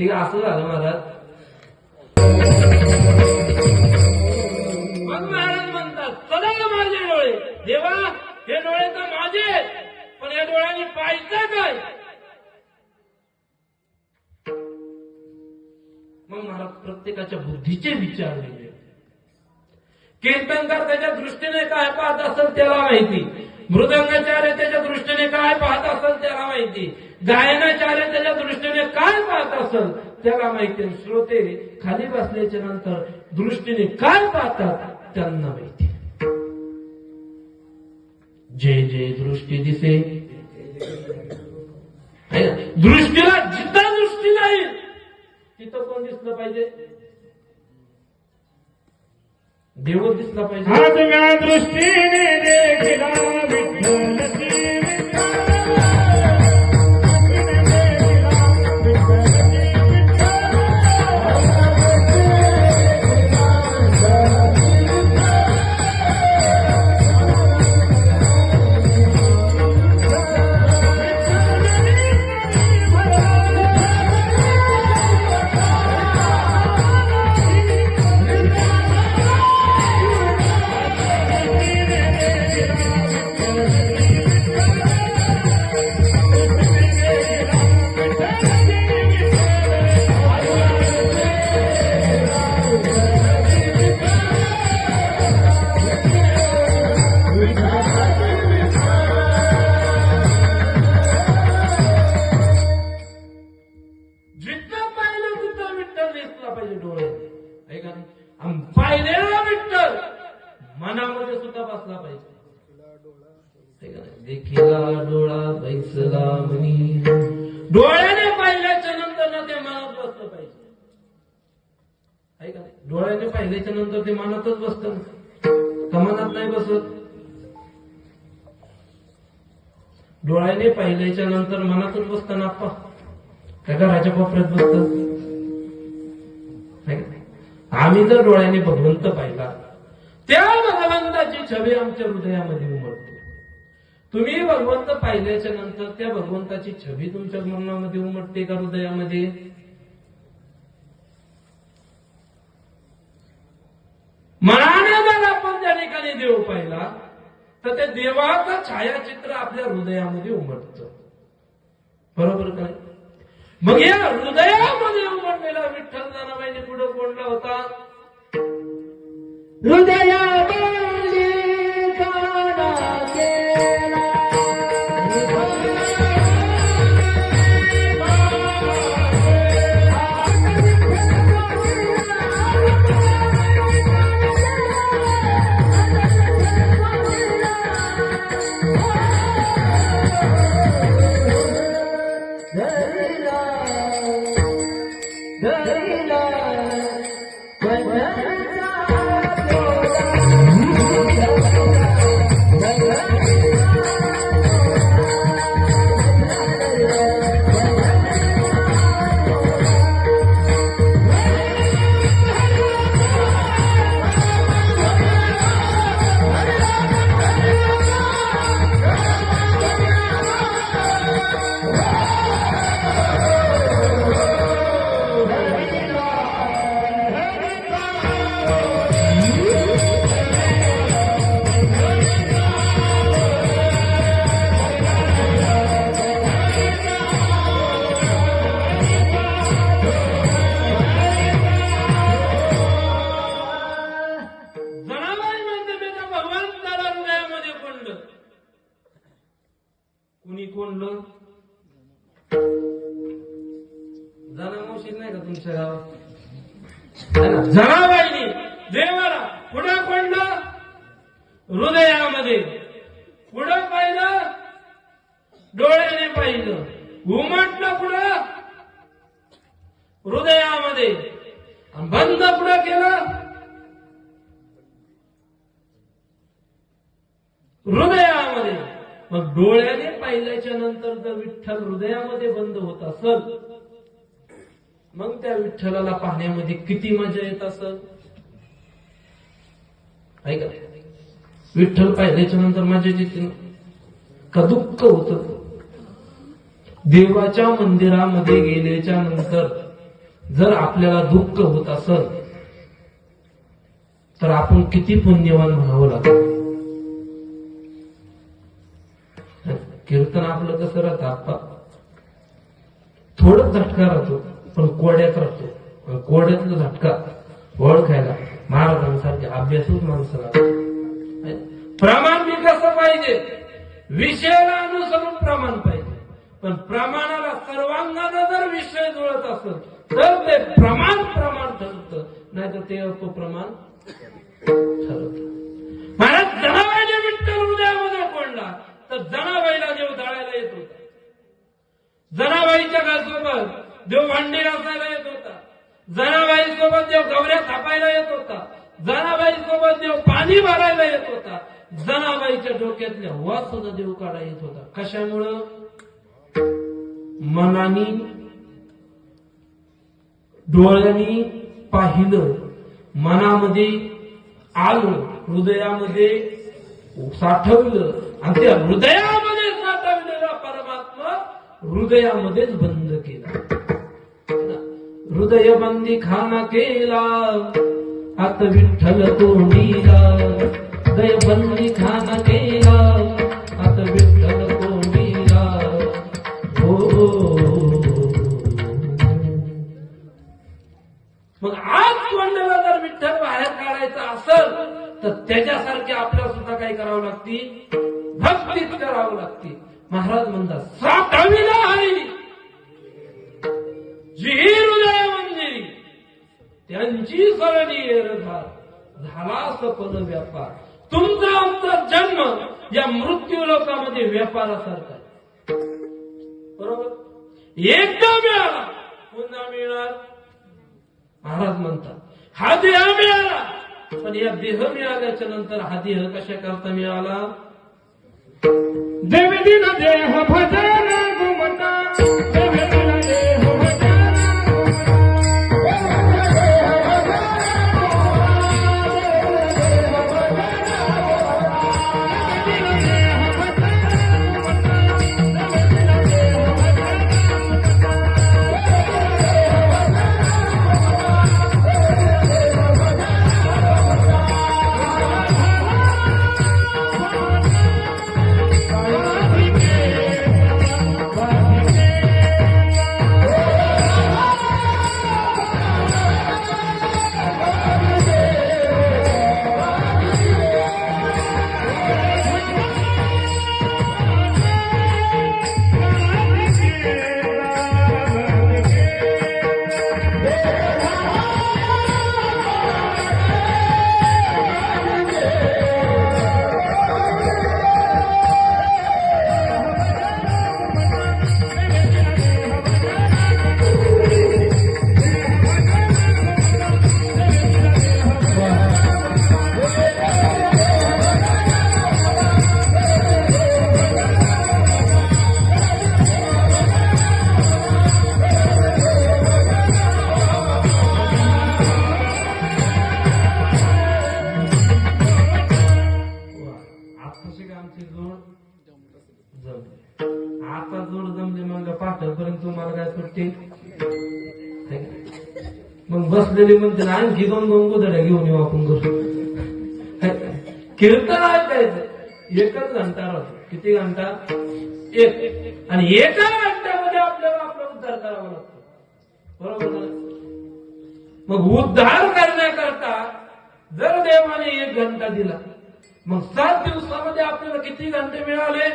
ठीक आहे असं झालं महाराज मग महाराज म्हणतात सदा माझे डोळे. देवा हे डोळे तर माझे पण या डोळ्यांनी पाहिजे काय? मग महाराज प्रत्येकाच्या बुद्धीचे विचार वेगळे. कीर्तनकार त्याच्या दृष्टीने काय पाहत असेल त्याला माहिती. मृदंगाचार्य त्याच्या दृष्टीने काय पाहत असेल त्याला माहिती. गायनाचार्य त्याच्या दृष्टीने काय पाहत असल त्याला माहिती श्रोते खाली बसल्याच्या नंतर दृष्टीने काय पाहतात त्यांना माहिती जे जे दृष्टी दिसे. दृष्टीला जिथं दृष्टी नाही तिथं कोण दिसलं पाहिजे? देव दिसला पाहिजे. आत्म्या दृष्टीने डोळ्याने नंतर ते मनातच बसतं कमानात नाही बसत. डोळ्याने पाहिल्याच्या नंतर मनातच बसतं ना काय का राजा कोपऱ्यात बसत आम्ही जर डोळ्याने भगवंत पाहिला त्या भगवंताची छबी आमच्या हृदयामध्ये उमटते तुम्ही भगवंत पाहिल्याच्या नंतर त्या भगवंताची छबी तुमच्या मनामध्ये उमटते का हृदयामध्ये? मनाने जर आपण त्या ठिकाणी देव पाहिला तर त्या देवाचं छायाचित्र आपल्या हृदयामध्ये उमटत. बरोबर काय मग या हृदयामध्ये उमटलेला विठ्ठल जानाबाईने पुढे कोणला होता? तुमचं गाव जनाबाईने देवाला पुढं पडलं हृदयामध्ये पुढं पाहिलं डोळ्याने पाहिलं उमटलं पुढं हृदयामध्ये बंद पुढं केलं. हृदयामध्ये मग डोळ्याने पाहिल्याच्या नंतर जर विठ्ठल हृदयामध्ये बंद होत असत मग त्या विठ्ठलाला पाहण्यामध्ये किती मजा येत असत ऐका विठ्ठल पाहिल्याच्या नंतर मजा येते का दुःख होत? देवाच्या मंदिरामध्ये गेल्याच्यानंतर जर आपल्याला दुःख होत असल तर आपण किती पुण्यवान म्हणावं लागतो कीर्तन आपलं कसं राहतं आप्पा? थोडं झटका राहतो. पण कोड्यात राहतो. कोड्यातला झटका. ओळखायला महाराजांसारख्या अभ्यासूच माणसाला प्रमाण मी कसं पाहिजे? विषयाला अनुसरून प्रमाण पाहिजे. पण प्रमाणाला सर्वांगानं जर विषय जुळत असेल तर ते प्रमाण प्रमाण ठरवत नाही तर ते अपप्रमाण ठरत. महाराज जनाबाईने विठ्ठल हृदयामध्ये कोणला तर जनाबाईला देव जाळायला येत. होता जनाबाईच्या गाजोबत देव भांडी घासायला येत होता जनाबाई सोबत देव गवऱ्या थापायला येत होता जनाबाई सोबत देव पाणी भरायला येत होता जनाबाईच्या डोक्यातल्या वास सुद्धा देव काढा येत होता. कशामुळं? मनानी डोळ्यांनी पाहिलं मनामध्ये आलं हृदयामध्ये साठवलं आणि त्या हृदयामध्ये साठवलेला परमात्मा हृदयामध्येच बंद केला. हृदय बंदी खाना केला आत विठ्ठल तोंडीला हृदय बंदी खाना केला. झाला सफल व्यापार. तुमचा आमचा जन्म या मृत्यू लोकामध्ये व्यापारासारखा बरोबर? एकदा मिळाला पुन्हा मिळणार महाराज म्हणतात हा देह मिळाला. पण या देह मिळाल्याच्या नंतर हा देह कशा करता मिळाला? देवदिन देह भजन. मग म्हणते ना आणखी दोन दोन गोधड्या घेऊन येऊ आपण करू कीर्तन ऐकायचं एकच घंटा राहतो. किती घंटा? एक. आणि एका घंट्यामध्ये आपल्याला आपला उद्धार करावा लागतो. बरोबर मग उद्धार करण्याकरता जर देवाने एक घंटा दिला मग सात दिवसामध्ये आपल्याला किती घंटे मिळाले?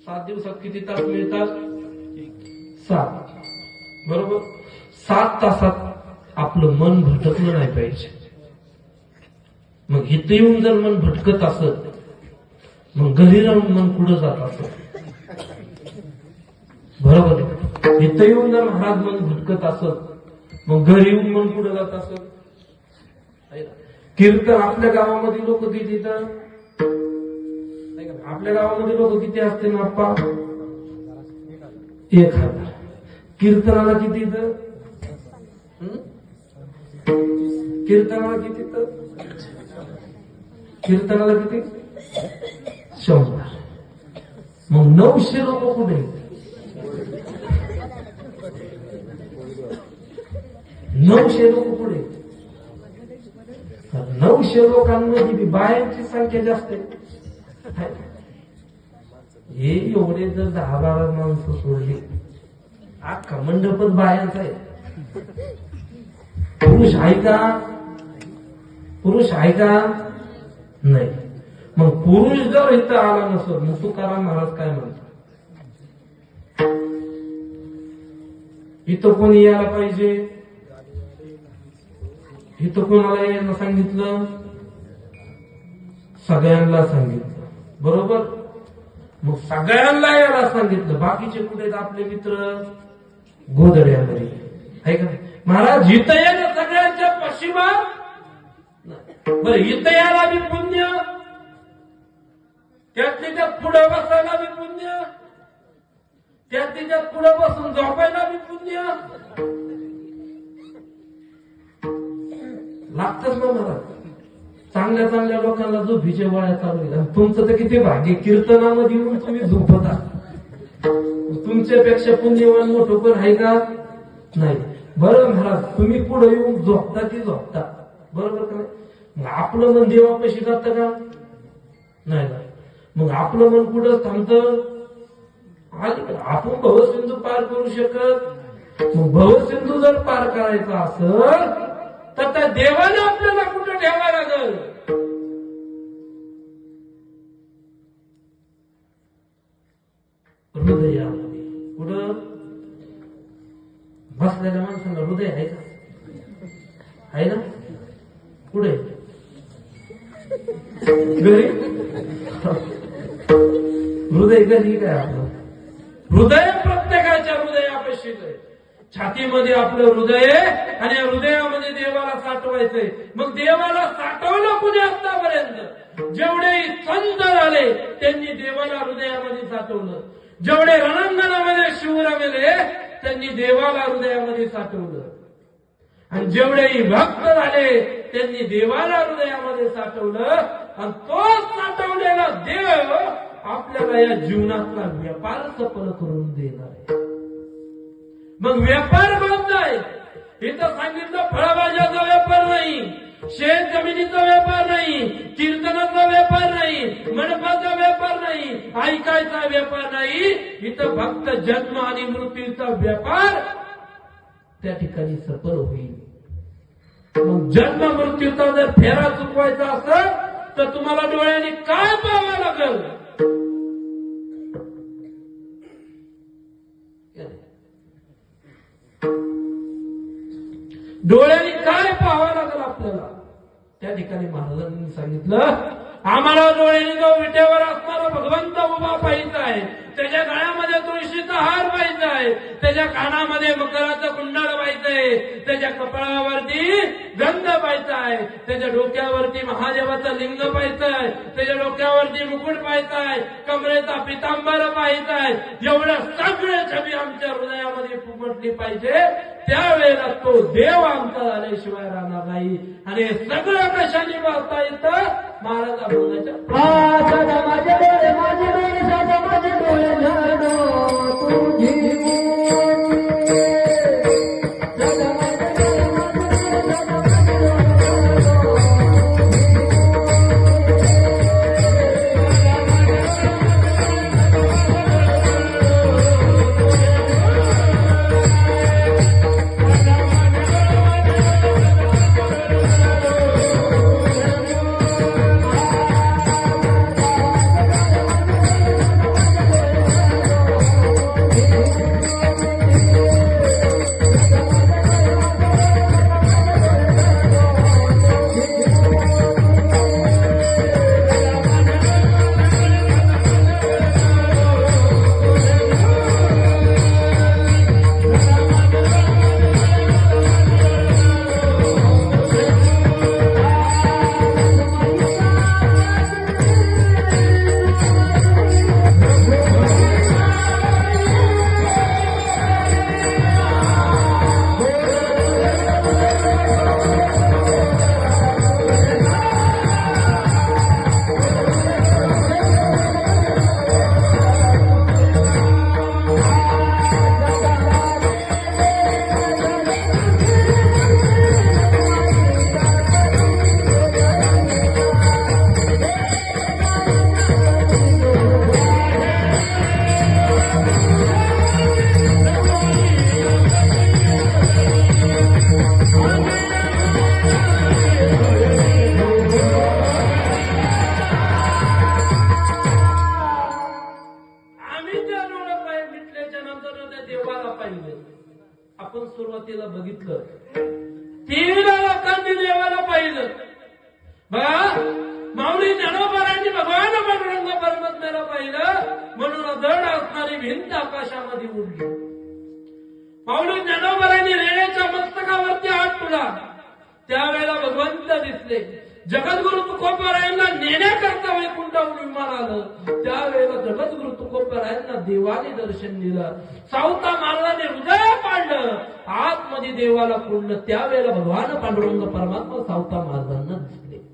सात दिवसात किती तास मिळतात? सात. बरोबर? सात तासात आपलं मन भटकलं नाही पाहिजे. मग इथं येऊन जर मन भटकत असत मग घरी राहून मन कुठं जात असत? बरोबर आहे. इथं येऊन जर महाराज मन भटकत असत मग घरी येऊन मन कुठं जात असत? कीर्तन आपल्या गावामध्ये लोक किती इथं आपल्या गावामध्ये लोक किती असते ना आप्पा? एक हजार. कीर्तनाला किती इथं कीर्तनाला किती तर? कीर्तनाला किती? शंभर. मग नऊशे लोक कुठे? नऊशे लोक पुढे नऊशे लोकांमध्ये बायांची संख्या जास्त आहे. हे एवढे जर दहा बारा माणसं सोडली अख्खा मंडपच बायांचा आहे. पुरुष आहे का? पुरुष आहे का? नाही. मग पुरुष जर इथं आला नसत मग तुकाराम महाराज काय म्हणतो इथं कोणी यायला पाहिजे? इथं कोणाला यायला सांगितलं? सगळ्यांना सांगितलं. बरोबर? मग सगळ्यांना यायला सांगितलं. बाकीचे कुठे आपले मित्र? गोदड्यामध्ये आहे का नाही? महाराज इथं येणं सगळ्यांच्या पश्चिमात बरं इथं यायला बी पुण्य त्यातली त्यात पुढं बसायला बी पुण्य त्यातली त्यात पुढं बसून झोपायला बी पुण्य. लागतच ना मला. चांगल्या चांगल्या लोकांना झोपीचे वळ्या चालू आणि तुमचं तर किती भाग्य कीर्तनामध्ये येऊन तुम्ही झोपता. तुमच्यापेक्षा पुण्यवान मोठं पण आहे का? नाही. बरं महाराज तुम्ही पुढे येऊन झोपता की झोपता. बरोबर का मग आपलं मन देवापाशी जातं का? नाही ना मग आपलं मन कुठं थांबतं? आणि आपण भवसिंधू पार करू शकत मग भवसिंधू जर पार करायचा असेल तर त्या देवाने आपल्याला कुठं ठेवा लागल? हृदयामध्ये. कुठं? बसलेल्या माणसाला हृदय आहे का? आहे ना? पुढे. घरी? हृदय घरी काय आपलं? हृदय प्रत्येकाच्या हृदय अपेक्षित आहे. छातीमध्ये आपलं हृदय आणि या हृदयामध्ये देवाला साठवायचंय. मग देवाला साठवलं कुणी आतापर्यंत? जेवढे संत झाले त्यांनी देवाला हृदयामध्ये साठवलं. जेवढे रणांगणामध्ये शिवरा गेले त्यांनी देवाला हृदयामध्ये साठवलं. आणि जेवढेही भक्त झाले त्यांनी देवाला हृदयामध्ये साठवलं. आणि तो साठवलेला देव आपल्याला या जीवनातला व्यापार सफल करून देणार आहे. मग व्यापार बंद आहे. इथं सांगितलं फळभाज्याचा व्यापार नाही. शेत जमिनीचा व्यापार नाही कीर्तनाचा व्यापार नाही मंडपाचा व्यापार नाही ऐकायचा व्यापार नाही इथं फक्त जन्म आणि मृत्यूचा व्यापार त्या ठिकाणी सफल होईल. मग जन्म मृत्यूचा जर फेरा चुकवायचा असेल तर तुम्हाला डोळ्याने काय पाहावं लागल? डोळ्याने आपल्याला. त्या ठिकाणी महाराजांनी सांगितलं आम्हाला डोळ्यांनी जो विटेवर असणारा भगवंत उभा पाहिजे आहे. त्याच्या गळ्यामध्ये तुळशीचा हार पाहिजे आहे. त्याच्या कानामध्ये मकराचं कुंडळ पाहिजे त्याच्या कपाळावरती गंध पाहिजे आहे. त्याच्या डोक्यावरती महादेवाचं लिंग पाहिजे आहे. त्याच्या डोक्यावरती मुकुट पाहिजे आहे. कमरेचा पितांबर पाहिजे आहे. एवढ्या सगळ्या छबी आमच्या हृदयामध्ये पुमटली पाहिजे त्यावेळेला तो देव आमचा झाल्याशिवाय राहणार नाही. आणि सगळं कशाने पाहता येतं महाराजा आपण सुरुवातीला बघितलं टीव्हीला लोकांनी देवाला पाहिलं. बघा माऊली ज्ञानोबरांनी भगवान पांडुरंग परमात्म्याला पाहिलं म्हणून दड असणारी भिंत आकाशामध्ये उडली. माऊली ज्ञानोबरांनी रेण्याच्या मस्तकावरती हात तुला. त्यावेळेला भगवंत दिसले. जगद्गुरु तुकोपरायांना नेण्याकरता वैकुंठावर विमान आलं. त्यावेळेला जगद्गुरु तुकोपरायांना देवाने दर्शन दिलं. सावता मारलाने हृदय आतमध्ये देवाला कोंडलं त्यावेळेला भगवान पांडुरंग परमात्मा सावता महाराजांना दिसले.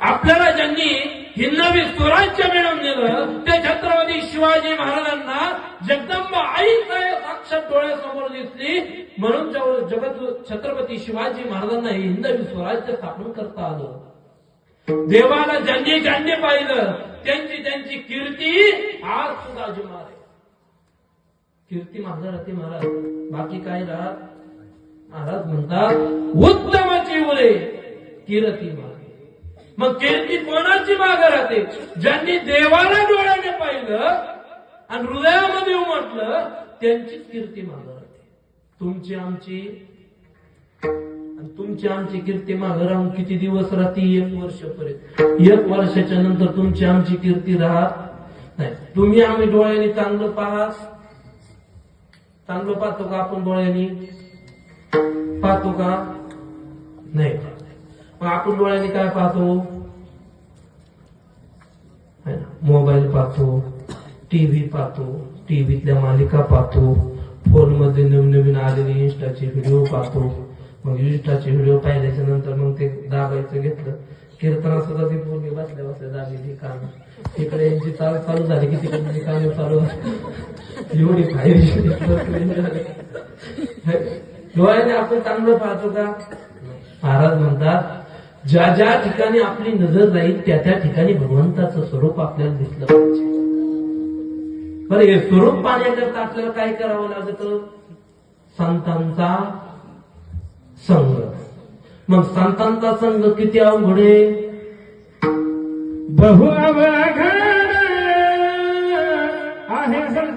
आपल्याला ज्यांनी हिंदवी स्वराज्य मिळवून दिलं ते छत्रपती शिवाजी महाराजांना जगदंबा आई साक्षात डोळ्यासमोर दिसली. म्हणून जगत छत्रपती शिवाजी महाराजांना हे हिंदवी स्वराज्य स्थापन करता आलं. देवाला ज्यांनी ज्यांनी पाहिलं त्यांची त्यांची कीर्ती आज सुद्धा अजून आहे कीर्ती माझा राहते महाराज. बाकी काय राहत महाराज म्हणतात उत्तमाची उरे कीर्ती मागे मग कीर्ती कोणाची माग राहते? ज्यांनी देवाला डोळ्याने पाहिलं आणि हृदयामध्ये उमटलं त्यांचीच कीर्ती माग राहते. तुमची आमची आणि तुमची आमची कीर्ती माग राहून किती दिवस राहते? एक वर्षपर्यंत. एक वर्षाच्या नंतर तुमची आमची कीर्ती राहत नाही. तुम्ही आम्ही डोळ्याने चांगलं पाहास चांगलं पाहतो का आपण डोळ्याने? पाहतो का? नाही मग आपण डोळ्याने काय पाहतो? मोबाईल पाहतो टीव्ही पाहतो टीव्हीतल्या मालिका पाहतो फोनमध्ये नवीन नवीन आलेले इंस्टाचे व्हिडिओ पाहतो. मग इंस्टाचे व्हिडिओ पाहिल्याच्या नंतर मग ते दाबायचं घेतलं कीर्तना सुद्धा ती पूर्ण बसल्या बसल्या दाबलेली कान तिकडे यांची चालू चालू झाली की तिकडे कान चालू एवढी डोळ्याने आपण चांगलं पाहतो का? महाराज म्हणतात ज्या ज्या ठिकाणी आपली नजर जाईल त्या त्या ठिकाणी भगवंताचं स्वरूप आपल्याला दिसलं पाहिजे. बरं हे स्वरूप पाहण्याकरता आपल्याला काय करावं लागत? संतांचा संग्रह. मग संतांचा संघ किती अवघड आहे? बहु अवघड आहे संत